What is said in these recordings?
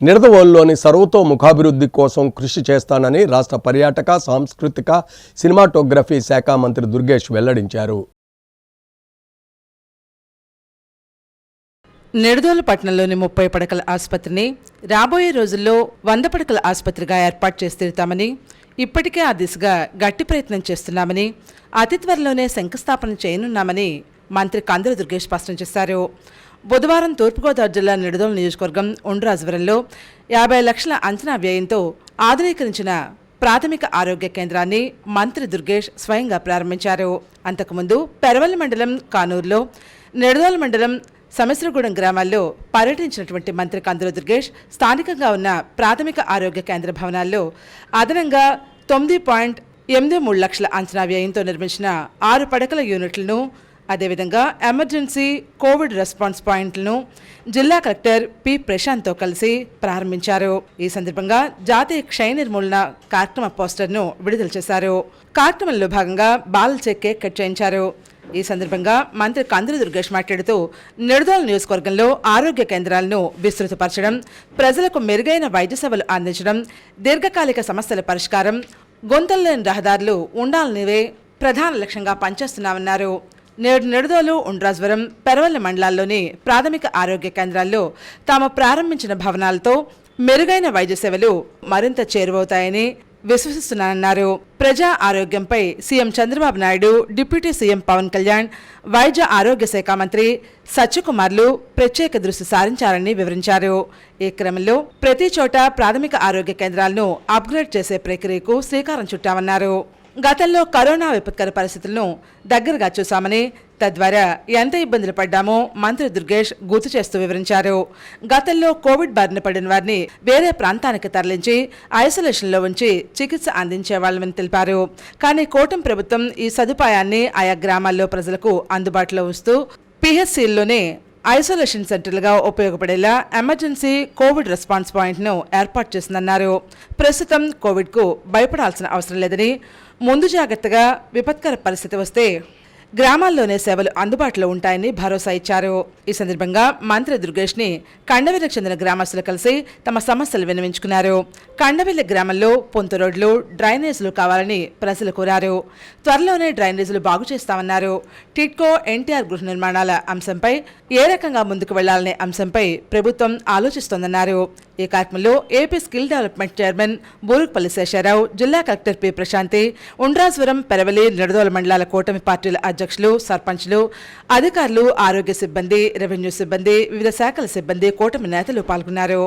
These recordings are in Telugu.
నిడదవోలులోని సర్వతోముఖాభివృద్ధి కోసం కృషి చేస్తానని రాష్ట్ర పర్యాటక సాంస్కృతిక సినిమాటోగ్రఫీ శాఖ మంత్రి దుర్గేష్ వెల్లడించారు. నిడదోలు పట్టణంలోని ముప్పై పడకల ఆసుపత్రిని రాబోయే రోజుల్లో వంద పడకల ఆసుపత్రిగా ఏర్పాటు చేసి తీరుతామని ఇప్పటికే ఆ దిశగా గట్టి ప్రయత్నం చేస్తున్నామని అతి త్వరలోనే శంకుస్థాపన చేయనున్నామని మంత్రి కందుల దుర్గేష్ స్పష్టం చేశారు. బుధవారం తూర్పుగోదావరి జిల్లా నిడదోల నియోజకవర్గం ఉండ్రాజవరంలో యాభై లక్షల అంచనా వ్యయంతో ఆధునీకరించిన ప్రాథమిక ఆరోగ్య కేంద్రాన్ని మంత్రి దుర్గేష్ స్వయంగా ప్రారంభించారు. అంతకుముందు పెరవల్లి మండలం కానూరులో నిడదోల మండలం సమస్రగూడెం గ్రామాల్లో పర్యటించినటువంటి మంత్రి కందుల దుర్గేష్ స్థానికంగా ఉన్న ప్రాథమిక ఆరోగ్య కేంద్ర భవనాల్లో అదనంగా తొమ్మిది పాయింట్ ఎనిమిది మూడు లక్షల అంచనా వ్యయంతో నిర్మించిన ఆరు పడకల యూనిట్లను అదేవిధంగా ఎమర్జెన్సీ కోవిడ్ రెస్పాన్స్ పాయింట్లను జిల్లా కలెక్టర్ పి ప్రశాంత్తో కలిసి ప్రారంభించారు. ఈ సందర్భంగా జాతీయ క్షయ నిర్మూలన కార్యక్రమ పోస్టర్ను విడుదల చేశారు. కార్యక్రమంలో భాగంగా బాల కేక్ కట్ చేయించారు. ఈ సందర్భంగా మంత్రి కందుల దుర్గేష్ మాట్లాడుతూ నిడదోల నియోజకవర్గంలో ఆరోగ్య కేంద్రాలను విస్తృతపరచడం ప్రజలకు మెరుగైన వైద్య సేవలు అందించడం దీర్ఘకాలిక సమస్యల పరిష్కారం గొంతల్లేని రహదారులు ఉండాలనివే ప్రధాన లక్ష్యంగా పనిచేస్తున్నామన్నారు. నేడు నెడుదోలు ఉండ్రాజ్వరం పెరవల్ల మండలాల్లోని ప్రాథమిక ఆరోగ్య కేంద్రాల్లో తాము ప్రారంభించిన భవనాలతో మెరుగైన వైద్య సేవలు మరింత చేరువవుతాయని విశ్వసిస్తున్నానన్నారు. ప్రజా ఆరోగ్యంపై CM Chandrababu Naidu deputy CM Pavan Kalyan వైద్య ఆరోగ్య శాఖ మంత్రి సత్యకుమార్లు ప్రత్యేక దృష్టి సారించారని వివరించారు. ఈ క్రమంలో ప్రతి చోట ప్రాథమిక ఆరోగ్య కేంద్రాలను అప్గ్రేడ్ చేసే ప్రక్రియకు శ్రీకారం చుట్టామన్నారు. గతంలో కరోనా విపత్కర పరిస్థితులను దగ్గరగా చూశామని తద్వారా ఎంత ఇబ్బందులు పడ్డామో మంత్రి దుర్గేష్ గుర్తు చేస్తూ వివరించారు. గతంలో కోవిడ్ బారిన పడిన వారిని వేరే ప్రాంతానికి తరలించి ఐసోలేషన్లో ఉంచి చికిత్స అందించేవాళ్ళమని తెలిపారు. కానీ కోటం ప్రభుత్వం ఈ సదుపాయాన్ని ఆయా గ్రామాల్లో ప్రజలకు అందుబాటులో ఉంచుతూ పిహెచ్సిల్లోనే ఐసోలేషన్ సెంటర్లుగా ఉపయోగపడేలా ఎమర్జెన్సీ కోవిడ్ రెస్పాన్స్ పాయింట్ను ఏర్పాటు చేసిందన్నారు. ప్రస్తుతం కోవిడ్కు భయపడాల్సిన అవసరం లేదని ముందు జాగ్రత్తగా విపత్కర పరిస్థితి వస్తే గ్రామాల్లోనే సేవలు అందుబాటులో ఉంటాయని భరోసా ఇచ్చారు. ఈ సందర్భంగా మంత్రి దుర్గేష్ని కండవెల్లకు చెందిన గ్రామస్తులు కలిసి తమ సమస్యలు విన్నవించుకున్నారు. కండవెల్లి గ్రామంలో పొంతు రోడ్లు డ్రైనేజీలు కావాలని ప్రజలు కోరారు. త్వరలోనే డ్రైనేజీలు బాగు చేస్తామన్నారు. టిట్కో ఎన్టీఆర్ గృహ నిర్మాణాల అంశంపై ఏ రకంగా ముందుకు వెళ్ళాలనే అంశంపై ప్రభుత్వం ఆలోచిస్తోందన్నారు. ఈ కార్యక్రమంలో AP skill development chairman Borukupalli Sesharao జిల్లా కలెక్టర్ పి ప్రశాంతి ఉండ్రాజవరం పెరవలి నిడదోల మండలాల కూటమి పార్టీల అధ్యక్షులు సర్పంచ్లు అధికారులు ఆరోగ్య సిబ్బంది రెవెన్యూ సిబ్బంది వివిధ శాఖల సిబ్బంది కూటమి నేతలు పాల్గొన్నారు.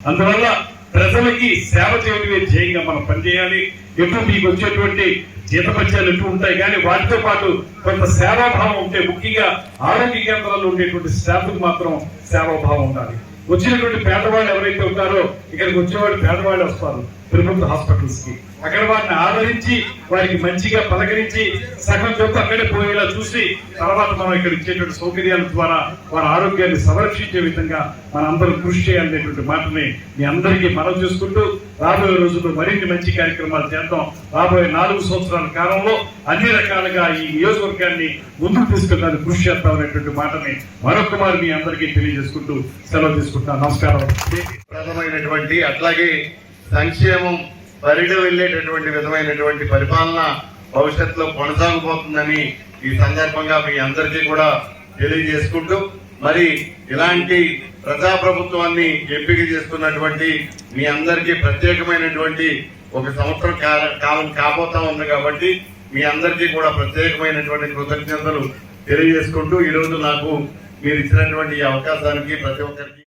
అందువల్ల ప్రజలకి సేవ చేయడమే ధ్యేయంగా మనం పనిచేయాలి. ఎప్పుడు మీకు వచ్చేటువంటి జీతపత్యాలు ఎటు ఉంటాయి కానీ వాటితో పాటు కొంత సేవాభావం ఉంటే ముఖ్యంగా ఆరోగ్య కేంద్రాల్లో ఉండేటువంటి స్టాఫ్కి మాత్రం సేవాభావం ఉండాలి. వచ్చినటువంటి పేదవాళ్ళు ఎవరైతే ఉంటారో ఇక్కడికి వచ్చేవాళ్ళు పేదవాళ్ళు వస్తారు. ప్రభుత్వ హాస్పిటల్స్కి. అక్కడ వారిని ఆదరించి వారికి మంచిగా పలకరించి సగం చెప్పు అక్కడే పోయేలా చూసి తర్వాత మనం ఇక్కడ ఇచ్చేటువంటి సౌకర్యాల ద్వారా వారి ఆరోగ్యాన్ని సంరక్షించే విధంగా మన కృషి చేయాలనేటువంటి మాటని మీ అందరికీ మనం చేసుకుంటూ రాబోయే రోజుల్లో మరిన్ని మంచి కార్యక్రమాలు చేద్దాం. రాబోయే నాలుగు సంవత్సరాల కాలంలో అన్ని రకాలుగా ఈ నియోజకవర్గాన్ని ముందుకు తీసుకెళ్ళడానికి కృషి చేస్తామనేటువంటి మాటని మరొక మారు మీ అందరికీ తెలియజేసుకుంటూ సెలవు తీసుకుంటాను నమస్కారం. ప్రధానమైనటువంటి అట్లాగే సంక్షేమం పరిడి వెళ్ళేటటువంటి విధమైనటువంటి పరిపాలన భవిష్యత్తులో కొనసాగబోతుందని ఈ సందర్భంగా మీ అందరికీ కూడా తెలియజేసుకుంటూ మరి ఇలాంటి ప్రజాప్రభుత్వాన్ని ఎంపిక చేసుకున్నటువంటి మీ అందరికీ ప్రత్యేకమైనటువంటి ఒక సంవత్సరం కాలం కాబోతా ఉంది కాబట్టి మీ అందరికీ కూడా ప్రత్యేకమైనటువంటి కృతజ్ఞతలు తెలియజేసుకుంటూ ఈరోజు నాకు మీరు ఇచ్చినటువంటి ఈ అవకాశానికి ప్రతి ఒక్కరికి